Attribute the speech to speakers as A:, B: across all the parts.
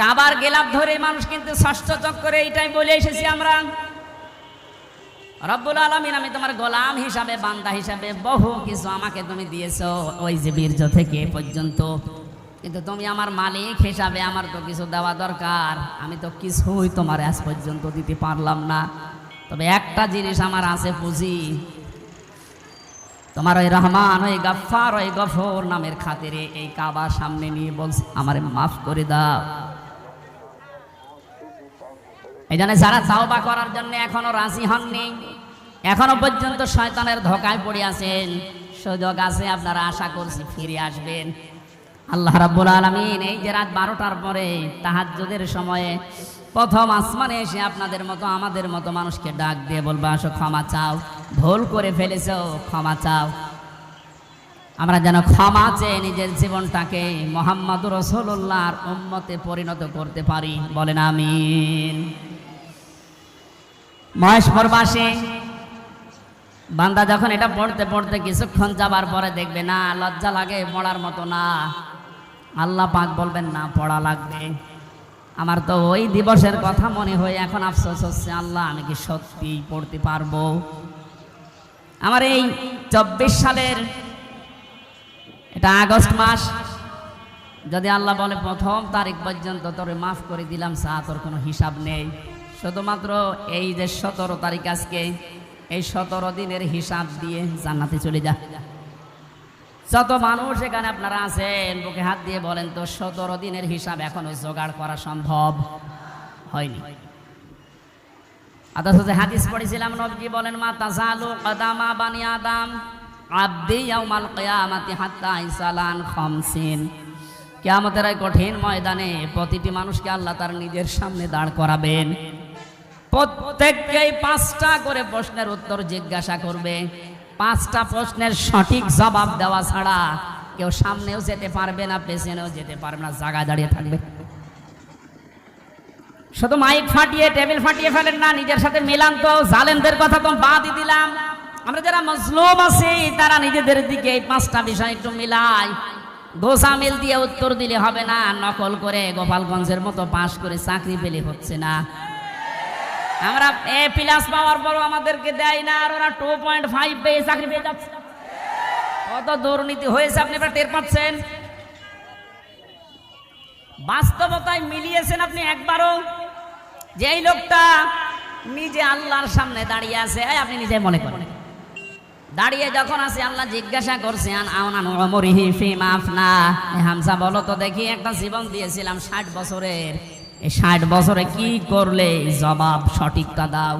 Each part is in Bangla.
A: কাবার গেলাপ ধরে মানুষ কিন্তু ষষ্ঠ চক্করে এইটাই বলে এসেছি আমরা। রব্বুল আলমিন, আমি তোমার গোলাম হিসাবে, বান্দা হিসাবে বহু কিছু আমাকে তুমি দিয়েছ ওই যে বীর্য থেকে পর্যন্ত। কিন্তু তুমি আমার মালিক হিসাবে আমার তো কিছু দেওয়া দরকার। আমি তো কিছুই তোমার আজ পর্যন্ত দিতে পারলাম না। তবে একটা জিনিস আমার আছে পুঁজি। তোমার ওই রহমান, ওই গাফার ওই গফর নামের খাতিরে এই কাবার সামনে নিয়ে বলছে, আমার মাফ করে দাও। এই জন্য যারা তাওবা করার জন্য এখনও রাজি হননি, এখনও পর্যন্ত শয়তানের ধোকায় পড়ে আছেন, সুযোগ আছে আপনারা আশা করছি ফিরে আসবেন। আল্লাহ রাব্বুল আলামিন এই যে রাত বারোটার পরে তাহাজ্জুদের সময়ে প্রথম আসমানে এসে আপনাদের মতো, আমাদের মতো মানুষকে ডাক দিয়ে বলবা, আসো, ক্ষমা চাও, ভুল করে ফেলেছ, ক্ষমা চাও। আমরা যেন ক্ষমা চেয়ে নিজের জীবনটাকে মোহাম্মদ রসুল্লাহর উম্মতে পরিণত করতে পারি। বলেন আমিন। মহেশপুরবাসী বান্দা যখন এটা পড়তে পড়তে কিছুক্ষণ যাবার পরে দেখবে, না, লজ্জা লাগে পড়ার মতো না। আল্লাহ পাক বলবেন, না, পড়া লাগবে। আমার তো ওই দিবসের কথা মনে হয়, এখন আফসোস হচ্ছে, আল্লাহ, আমি কি সত্যি পড়তে পারব? আমার এই চব্বিশ সালের এটা আগস্ট মাস, যদি আল্লাহ বলে প্রথম তারিখ পর্যন্ত তোরে মাফ করে দিলাম সা তোর কোনো হিসাব নেই। শুধুমাত্র এই যে সতেরো তারিখ আজকে, এই সতেরো দিনের হিসাব দিয়ে জান্নাতে চলে যা। যত মানুষ এখানে আপনারা আছেন, বুকে হাত দিয়ে বলেন তো, সতেরো দিনের হিসাব এখনও জোগাড় করা সম্ভব হয়নি। অথচ যে হাদিস পড়েছিলাম, নবজি বলেন, মা তাজালু কদামা বানি আদম আব্দি ইয়াউমাল কিয়ামাতি হাত্তা ইসালান খামসিন। কিয়ামতের কঠিন ময়দানে প্রতিটি মানুষকে আল্লাহ তার নিজের সামনে দাঁড় করাবেন। প্রত্যেককেই পাঁচটা করে প্রশ্নের উত্তর জিজ্ঞাসা করবে। পাঁচটা প্রশ্নের সঠিক জবাব দেওয়া ছাড়া কেউ সামনেও যেতে পারবে না, পেছনেও যেতে পারবে না, জায়গায় দাঁড়িয়ে থাকবে। শুধু মাইক ফাটিয়ে, টেবিল ফাটিয়ে ফেলেন না, নিজের সাথে মিলান তো, জালেমদের কথা তো বাদই দিলাম। আমরা যারা মজলুম আছি, তারা নিজেদের দিকে এই পাঁচটা বিষয় একটু মিলাই। গোসা মিল দিয়ে উত্তর দিলে হবে না, নকল করে গোপালগঞ্জের মতো পাশ করে চাকরি পেলে হচ্ছে না। আমরা এ প্লাস পাওয়ার পরও আমাদেরকে দেয় না, আর ওরা টু পয়েন্ট ফাইভ পেয়ে চাকরি পেয়ে যাচ্ছে। কত দুর্নীতি হয়েছে আপনি এবার টের পাচ্ছেন? বাস্তবতায় মিলিয়েছেন আপনি একবারও? যে এই লোকটা নিজে আল্লাহর সামনে দাঁড়িয়ে আছে আপনি নিজে মনে করেন। দাঁড়িয়ে যখন আছে, আল্লাহ জিজ্ঞাসা এ হামসা বলো তো দেখি, একটা জীবন দিয়েছিলাম ষাট বছরের। এই ষাট বছরে কি করলে জবাব সঠিকটা দাও?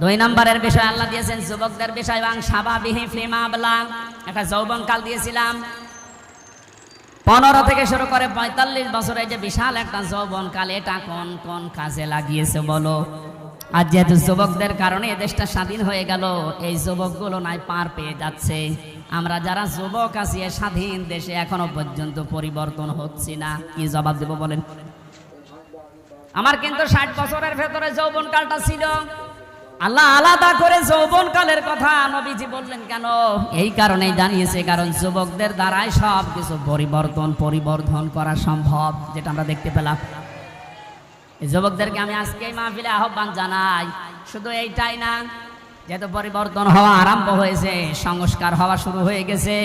A: দুই নম্বরের বিষয় আল্লাহ দিয়েছেন, যুবকদের বিষয়, এবং সাবাবিহি ফিমা আবলা, একটা যৌবনকাল দিয়েছিলাম। পনেরো থেকে শুরু করে পঁয়তাল্লিশ বছরে যে বিশাল একটা যৌবনকাল, এটা কোন কোন কাজে লাগিয়েছে বলো? আর যেহেতু যুবকদের কারণে এ দেশটা স্বাধীন হয়ে গেল, এই যুবকগুলো নাই পার পেয়ে যাচ্ছে। আমরা যারা যুবক আছি স্বাধীন দেশে এখনও পর্যন্ত পরিবর্তন হচ্ছে না। কি জবাব দেব বলেন? আমার কিন্তু ষাট বছরের ভেতরে যৌবনকালটা ছিল। আল্লাহ আলাদা করে যৌবনকালের কথা নবীজি বললেন, কেন? এই কারণেই জানিয়েছে, কারণ যুবকদের দ্বারাই সব কিছু পরিবর্তন, পরিবর্ধন করা সম্ভব, যেটা আমরা দেখতে পেলাম। যুবকদেরকে আমি আজকে মাহফিলে আহ্বান জানাই। শুধু এইটাই না, যেহেতু পরিবর্তন হওয়া আরম্ভ হয়েছে, সংস্কার হওয়া শুরু হয়ে গেছে,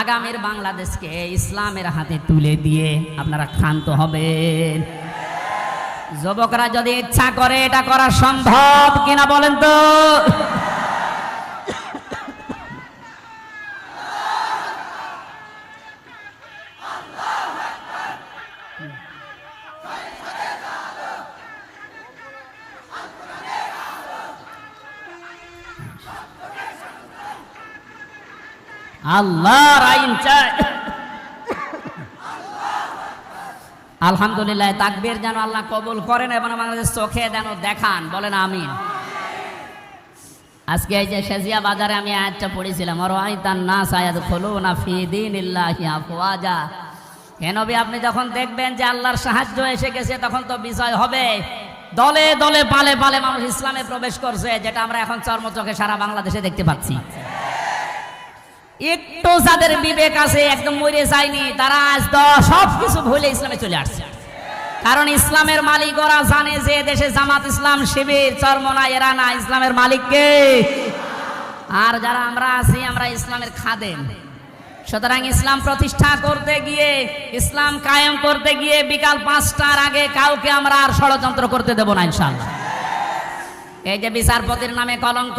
A: আগামীর বাংলাদেশকে ইসলামের হাতে তুলে দিয়ে আপনারা ক্ষান্ত হবেন। যুবকরা যদি ইচ্ছা করে এটা করা সম্ভব কিনা বলেন তো? আল্লাহর আইন চাই। আলহামদুলিল্লাহ, তাকবীর যেন আল্লাহ কবুল করেন এবং বাংলাদেশ চোখে যেন দেখান। বলেন আমিন। আজকে এই যে শেজিয়া বাজারে আমি আয়াতটা পড়েছিলাম আর আইতান না সায়াদ খোলো না ফি দিন ইল্লাহি আফওয়াজা কেন আপনি যখন দেখবেন যে আল্লাহর সাহায্য এসে গেছে, তখন তো বিজয় হবে। দলে দলে পালে পালে মানুষ ইসলামে প্রবেশ করছে, যেটা আমরা এখন চর্মচোখে সারা বাংলাদেশে দেখতে পাচ্ছি। একটু যাদের বিবেক আছে, একদম মরে যায়নি, তারা আজ সব কিছু ভুলে ইসলামে চলে আসছে। কারণ ইসলামের মালিক ওরা জানে যে দেশে জামাত ইসলাম শিবির চরমনা এরা না ইসলামের মালিককে আর যারা আমরা আছি, আমরা ইসলামের খাদেম। সুতরাং ইসলাম প্রতিষ্ঠা করতে গিয়ে, ইসলাম কায়েম করতে গিয়ে বিকাল পাঁচটার আগে কাউকে আমরা আর ষড়যন্ত্র করতে দেব না ইনশাল্লাহ এই যে বিচারপতির নামে কলঙ্ক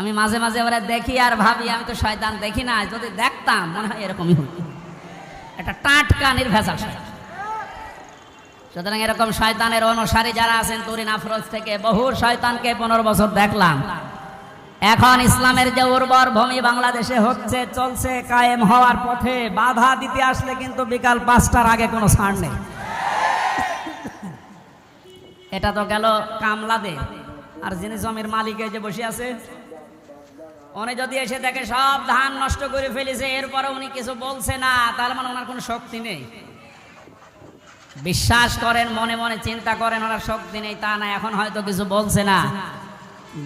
A: আমি মাঝে মাঝে ওরা দেখি আর ভাবি, আমি তো শয়তান দেখি না, যদি দেখতাম, মনে হয় এরকমই হতো। এটা টাটকা নির্ভেজাল। সুতরাং এরকম শয়তানের অনুসারী যারা আছেন তুরিন আফরোজ থেকে, বহু শয়তানকে পনেরো বছর দেখলাম। এখন ইসলামের যে উর্বর ভূমি বাংলাদেশে হচ্ছে, চলছে, কায়েম হওয়ার পথে বাধা দিতে আসলে কিন্তু বিকাল পাঁচটার আগে কোনো ছাড় নেই। এটা তো গেল কামলাদে। আর যিনি জমির মালিক যে বসে আছে উনি যদি এসে দেখে সব ধান নষ্ট করে ফেলেছে, এরপরে উনি কিছু বলছে না, তাহলে মানে ওনার কোনো শক্তি নেই। বিশ্বাস করেন, মনে মনে চিন্তা করেন, ওনার শক্তি নেই, তা না, এখন হয়তো কিছু বলছে না।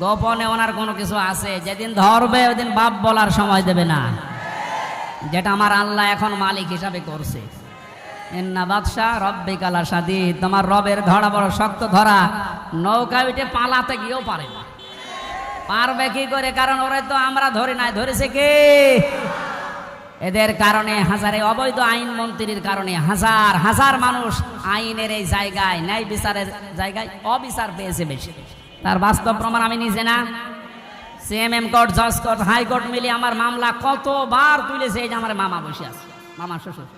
A: গোপনে ওনার কোনো কিছু আছে, যেদিন ধরবে, ওদিন বাপ বলার সময় দেবে না। যেটা আমার আল্লাহ এখন মালিক হিসাবে করছে। বাদশাহ রব্বে কালা সাদি তোমার রবের ধরা বড় শক্ত ধরা নৌকা উঠে পালাতে গিয়েও পারে না। পারবে কি করে? কারণ ওরে তো আমরা ধরি নাই। ধরেছে কে? এদের কারণে হাজারে অবৈধ আইন মন্ত্রীর কারণে হাজার হাজার মানুষ আইনের এই জায়গায়, ন্যায় বিচারের জায়গায় অবিচার পেয়েছে বেশি। তার বাস্তব প্রমাণ আমি নিজে না। সিএমএম কোর্ট, জজ কোর্ট হাইকোর্ট মিলিয়ে আমার মামলা কতবার তুলেছে এই যে আমার মামা বসে আছে। মামা শ্বশুর।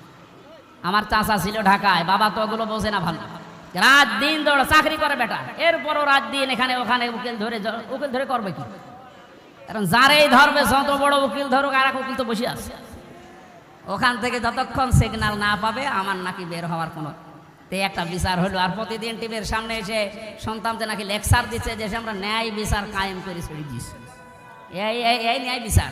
A: আমার চাচা ছিল ঢাকায়। বাবা তো ওগুলো বোঝে না ভালো। রাত দিন দৌড় চাকরি করে বেটা। এরপরও রাত দিন এখানে, ওখানে উকিল ধরে উকিল ধরে করবে কি? কারণ যারাই ধরবে যত বড় উকিল ধরুক, আর এক উকিল তো বসে আছে। ওখান থেকে যতক্ষণ সিগনাল না পাবে, আমার নাকি বের হওয়ার কোনো তে একটা বিচার হলো। আর প্রতিদিন টিভির সামনে এসে শুনতাম যে নাকি লেকচার দিচ্ছে যে আমরা ন্যায় বিচার কায়েম করে ছেড়ে দিচ্ছি এই এই এই ন্যায় বিচার।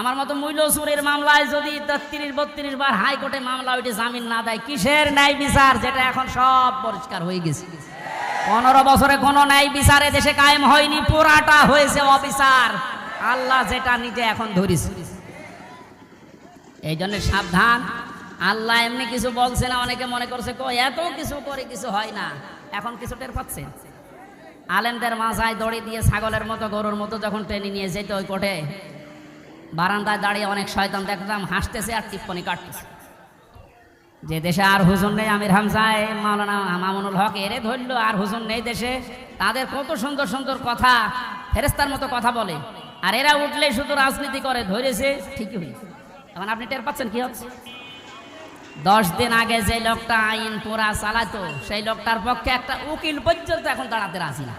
A: আমার মতো মূল্য চুরির মামলায় যদি তেত্রিশ, বত্রিশ বার হাইকোর্টে মামলা ওইটি জামিন না দেয়, কিসের ন্যায় বিচার? যেটা এখন সব পরিষ্কার হয়ে গেছে। পনেরো বছরে কোনো ন্যায় বিচারে দেশে কায়েম হয়নি, পুরাটা হয়েছে অবিচার। আল্লাহ যেটা নিজে এখন ধরিস এই জন্য সাবধান। আল্লাহ এমনি কিছু বলছে না, অনেকে মনে করছে এত কিছু করে কিছু হয় না। এখন কিছু টের পাচ্ছে। আলেমদের মাথায় দড়ি দিয়ে ছাগলের মতো, গরুর মতো যখন ট্রেনে নিয়ে যেত ওই কোটে বারান্দায় দাঁড়িয়ে অনেক শয়তান দেখতাম, হাসতেছে আর টিপ্পনি কাটতেছে। যে দেশে আর হুজুর নেই, আমির হামজায় মাওলানা মামুনুল হক, এরে ধরলো আর হুজুর নেই দেশে। তাদের কত সুন্দর সুন্দর কথা ফেরেস্তার মতো কথা বলে। আর এরা উঠলে শুধু রাজনীতি করে, ধরেছে, ঠিকই হয়েছে এখন আপনি টের পাচ্ছেন কি হচ্ছে? দশ দিন আগে যে লোকটা আইন পুরা চালাতো, সেই লোকটার পক্ষে একটা উকিল পর্যন্ত এখন দাঁড়াতে রাজি না।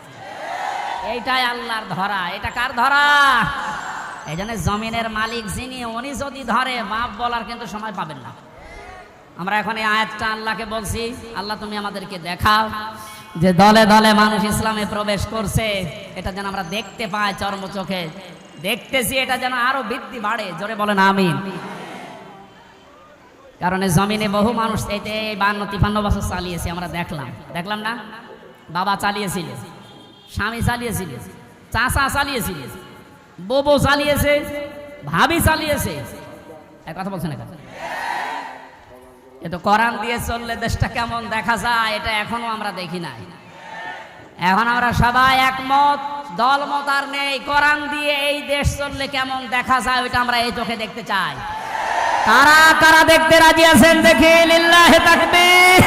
A: এইটাই আল্লাহর ধরা, এটা কার ধরা? এই জন্য জমিনের মালিক যিনি, উনি যদি ধরে বাপ বলার কিন্তু সময় পাবেন না। আমরা এখন এই আয়াতটা আল্লাহকে বলছি, আল্লাহ তুমি আমাদেরকে দেখাও যে দলে দলে মানুষ ইসলামে প্রবেশ করছে, এটা যেন আমরা দেখতে পাই চর্ম চোখে। দেখতেছি এটা যেন আরও বৃদ্ধি বাড়ে, জোরে বলেন আমিন। কারণ জমিনে বহু মানুষ এতে বান্ন, তিপান্ন বছর চালিয়েছে, আমরা দেখলাম। দেখলাম না? বাবা চালিয়েছিল, স্বামী চালিয়েছিল, চাচা চালিয়েছিল। ববো চালিয়েছে, ভাবি চালিয়েছে। এক কথা বলছেন একা এ তো কোরআন দিয়ে চললে দেশটা কেমন দেখা যায়, এটা এখনও আমরা দেখি নাই। এখন আমরা সবাই একমত, দলমত আর নেই। কোরআন দিয়ে এই দেশ চললে কেমন দেখা যায়, ওইটা আমরা এই চোখে দেখতে চাই। কারা কারা দেখতে রাজি আছেন দেখি লিল্লাহে তাকবীর।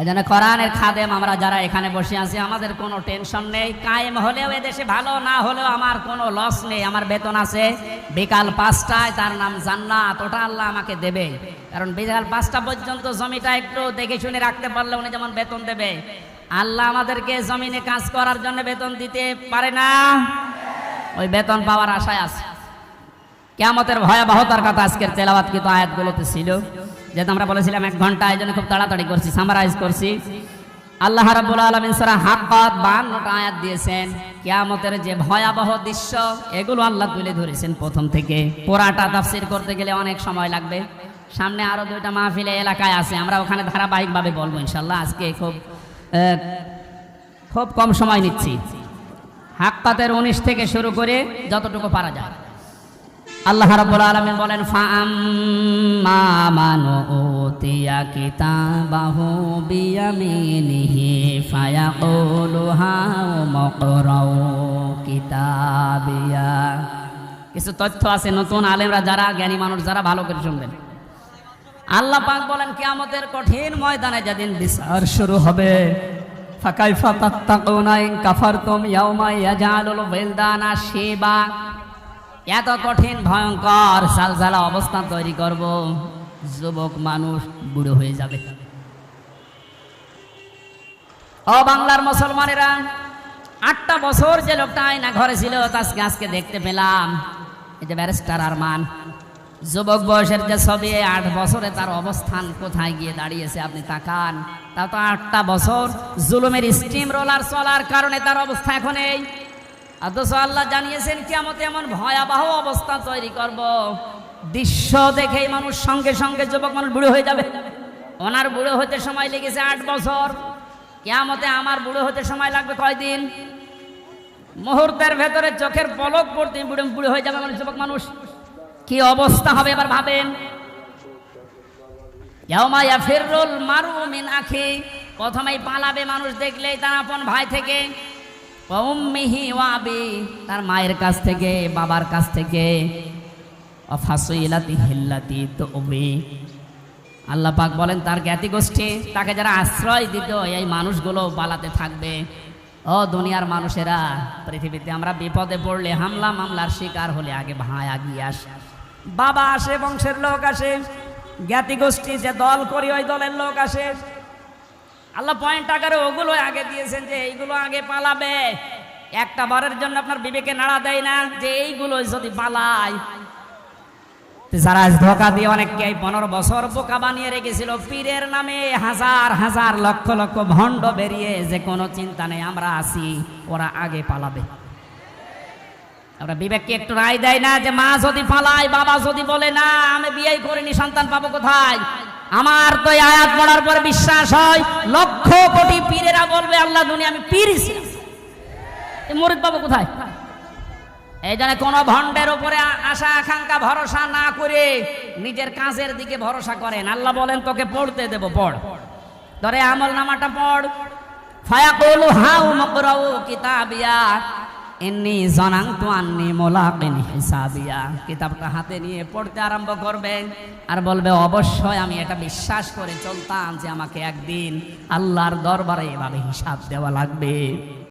A: এই জন্য কোরআনের খাদেম আমরা যারা এখানে বসে আছি, আমাদের কোনো টেনশন নেই। কায়েম হলেও এদেশে ভালো, না হলেও আমার কোনো লস নেই, আমার বেতন আছে। বিকাল পাঁচটায় তার নাম জান্নাত, ওটা আল্লাহ আমাকে দেবে। কারণ বিকাল পাঁচটা পর্যন্ত জমিটা একটু দেখে শুনে রাখতে পারলে উনি যেমন বেতন দেবে। আল্লাহ আমাদেরকে জমিনে কাজ করার জন্য বেতন দিতে পারে না। ওই বেতন পাওয়ার আশায় আছে। কেমতের ভয়াবহতার কথা আজকের তেলাবাত কিন্তু আয়াতগুলোতে ছিল। যেহেতু আমরা বলেছিলাম এক ঘণ্টা, এই জন্য খুব তাড়াতাড়ি করছি সামারাইজ করছি। আল্লাহ রাব্বুল আলামিন সূরা হাক্কাত 52টা আয়াত দিয়েছেন, কেয়ামতের যে ভয়াবহ দৃশ্য, এগুলো আল্লাহ তুলে ধরেছেন প্রথম থেকে। পুরাটা তাফসীর করতে গেলে অনেক সময় লাগবে। সামনে আরও দুইটা মাহফিলে এলাকায় আছে, আমরা ওখানে ধারাবাহিকভাবে বলব ইনশাল্লাহ আজকে খুব খুব কম সময় নিচ্ছি। হাক্কাতের উনিশ থেকে শুরু করে যতটুকু পারা যায়। আল্লাহ রাব্বুল আলামিন বলেন, ফাআম্মা মান উতিয়া কিতাবাহু বিয়ামিনিহি ফায়াকুলু হাউ মাকরাউ কিতাবিয়া। কিছু তথ্য আছে নতুন আলেমরা, যারা জ্ঞানী মানুষ, যারা ভালো করে শুনবেন। আল্লাহ পাক বলেন, কিয়ামতের কঠিন ময়দানে যেদিন বিচার শুরু হবে, ফাকাইফা তাত্তাকুনা ইন কাফারতুম ইয়াউমা ইয়াজালুল বিলদানা শিবা। এত কঠিন, ভয়ঙ্কর সালসালা অবস্থা তৈরি করব, যুবক মানুষ বুড়ো হয়ে যাবে। ও বাংলার মুসলমানেরা, আটটা বছর যে লোকটা আয়না ঘরে ছিল, তাকে আজকে দেখতে পেলাম। যে ব্যারিস্টার আরমান, যুবক বয়সের যে ছবি আট বছরে তার অবস্থান কোথায় গিয়ে দাঁড়িয়েছে আপনি তাকান। তা তো আটটা বছর জুলুমের স্টিম রোলার চলার কারণে তার অবস্থা এখন এই। অথচ আল্লাহ জানিয়েছেন কেমন এমন ভয়াবহ অবস্থা তৈরি করব। দৃশ্য দেখেই মানুষ সঙ্গে সঙ্গে যুবক মানুষ বুড়ো হয়ে যাবে। ওনার বুড়ো হতে সময় লেগেছে আট বছর। কেয়ামতে আমার বুড়ো হতে সময় লাগবে কয়দিন? মুহূর্তের ভেতরে চোখের পলক পড়তে বুড়ো বুড়ো হয়ে যাবে মানুষ, যুবক মানুষ। কি অবস্থা হবে এবার ভাবেন? মারু মিন আখি। প্রথমেই পালাবে মানুষ দেখলেই তার আপন ভাই থেকে তার মায়ের কাছ থেকে, বাবার কাছ থেকে অফাসইলাতি হিল্লাতি তো আল্লাহ পাক বলেন, তার জ্ঞাতি গোষ্ঠী, তাকে যারা আশ্রয় দিত, এই মানুষগুলো পালাতে থাকবে। ও দুনিয়ার মানুষেরা, পৃথিবীতে আমরা বিপদে পড়লে, হামলা মামলার শিকার হলে আগে ভাই আগিয়ে আসে। বাবা আসে, বংশের লোক আসে। জ্ঞাতি গোষ্ঠী যে দল করি, ওই দলের লোক আসে। আল্লাহ পয়েন্ট আকারে ওগুলো আগে দিয়েছেন যে এইগুলো আগে পালাবে। একটা বারের জন্য আপনার বিবেকে নাড়া দেয় না যে এইগুলো যদি পালায়। যারা ধোকা দিয়ে অনেককে পনেরো বছর বোকা বানিয়ে রেখেছিল, পীরের নামে হাজার হাজার লক্ষ লক্ষ ভণ্ড বেরিয়ে যে কোনো চিন্তা নেই, আমরা আসি ওরা আগে পালাবে। আমরা বিবেককে একটু রায় দেয় না যে মা যদি পালায়, বাবা যদি বলে, না, আমি বিয়ে করিনি, সন্তান পাবো কোথায়? আমার তো আয়াত পড়ার পর বিশ্বাস হয় লক্ষ কোটি পীরেরা বলবে, আল্লাহ দুনিয়া আমি পীর মরিদ পাবো কোথায়? এই জন্য কোনো ভণ্ডের উপরে আশা, আকাঙ্ক্ষা, ভরসা না করে নিজের কাজের দিকে ভরসা করেন। আল্লাহ বলেন, তোকে পড়তে দেব, পড়। ধরে আমল নামাটা পড়। ফায়াকুলু হাউ মকরাউ কিতাবিয়া। ইন্নি তো আন্নি মুলাকিন হিসাবিয়া। কিতাবটা হাতে নিয়ে পড়তে আরম্ভ করবে আর বলবে, অবশ্যই আমি এটা বিশ্বাস করে চলতাম যে আমাকে একদিন আল্লাহর দরবারে এভাবে হিসাব দেওয়া লাগবে।